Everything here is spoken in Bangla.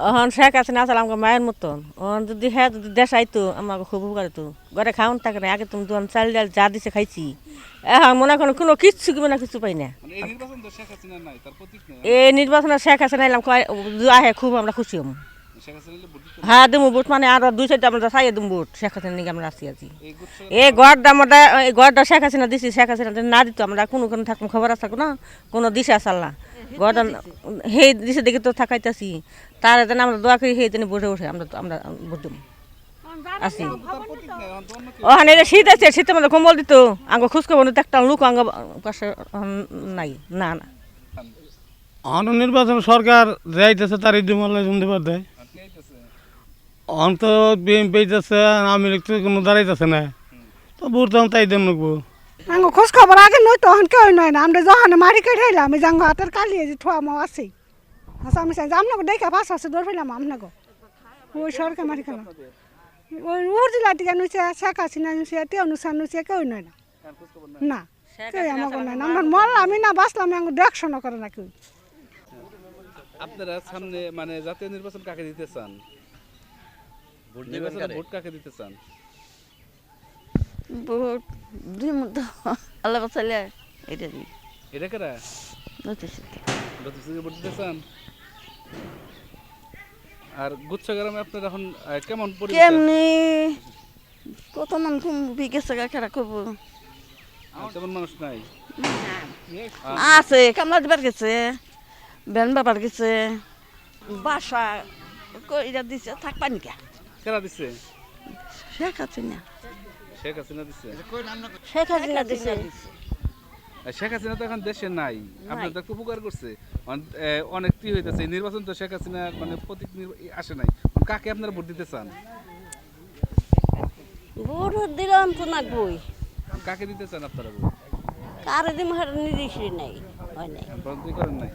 অহন শেখ আছে না আসলে আমাকে মায়ের মতন। অহন যদি হ্যাঁ যদি দেশ আইতো আমাকে খুব উপকার হতো ঘরে খাওয়ান থাকে না আগে তুমি তো চাল ডাল যা দিছে খাইছি। এখন মনে করো কোনো কিচ্ছু কি না কিছু পাই না। মানে এই নির্বাচন এই শেখ আছে নাইলাম আহে খুব আমরা খুশি হম। দিতে হ্যাঁ দিমু বুট মানে আর দুই সাইডে আমরা চাইয়ে দিম বুট শেখ হাসিনা নিয়ে আমরা আসি আছি এই গড়টা আমরা এই গড়টা শেখ হাসিনা দিছি শেখ হাসিনা না দিত আমরা কোনো কোনো থাকুন খবর আছে না কোনো দিশে আসাল্লা? গড়টা সেই দিশে দেখে তো থাকাইতেছি। তার যেন আমরা দোয়া করি সেই জন্য বসে বসে আমরা আমরা ভোট দিব আসি। ওখানে শীত আছে শীতের মধ্যে কম্বল দিত। আঙ্গ খুশখবর নিতে একটা লোক আঙ্গ পাশে নাই না না। অন নির্বাচন সরকার যাইতেছে তার ইদুমাল্লা শুনতে পারতে আপনি আইতেছে অন তো বিএমপি যাচ্ছে আমি কোনো দাঁড়াইতেছে না তো বুঝতাম তাই দেন নেব আঙ্গো খোঁজ খবর আগে নই তখন কেউ নয় না আমরা যখন মারি কেটে হইলাম আমি জাঙ্গো হাতের কালিয়ে যে ঠোয়া মাও আছে। আচ্ছা আমি চাই আপনাকে দেখে পাশ আছে দৌড় ফেলাম আপনাকে ওই সরকার মারি খেলাম ওই উর জেলা টিকা নুছে শেখ হাসিনা নুছে তে অনুষ্ঠান নুছে কেউ নয় না না কেউ আমাকে নয় না আমরা মরলাম আমি না বাঁচলাম আমি দেখশো না করে না কেউ আপনারা সামনে মানে জাতীয় নির্বাচন কাকে দিতে চান? নির্বাচনে ভোট কাকে দিতে চান? ভোট আল্লাহ এটা দিই এটা কারা? লতিফকে ভোট দিতে চান? আর গুচ্ছ গ্রামে আপনার এখন কেমন পরিবেশ? কেমনি? কত মান করব তেমন মানুষ নাই? আছে কামলা দিবার গেছে বেন বাবার গেছে বাসা কইরা দিছে থাকবা নিকা কেরা দিচ্ছে শেখ আছে না শেখ হাসিনা দিচ্ছে শেখ হাসিনা দিছে। শেখ হাসিনা তো এখন দেশে নাই। আপনার তো উপকার করছে। অনেক কি হইতেছে নির্বাচন তো শেখ হাসিনা মানে প্রতীক আসে নাই। কাকে আপনারা ভোট দিতে চান? ভোট দিলাম তো না বই কাকে দিতে চান আপনারা ভোট? কারে দিম হার নির্দিষ্ট নাই হয় নাই। করেন নাই।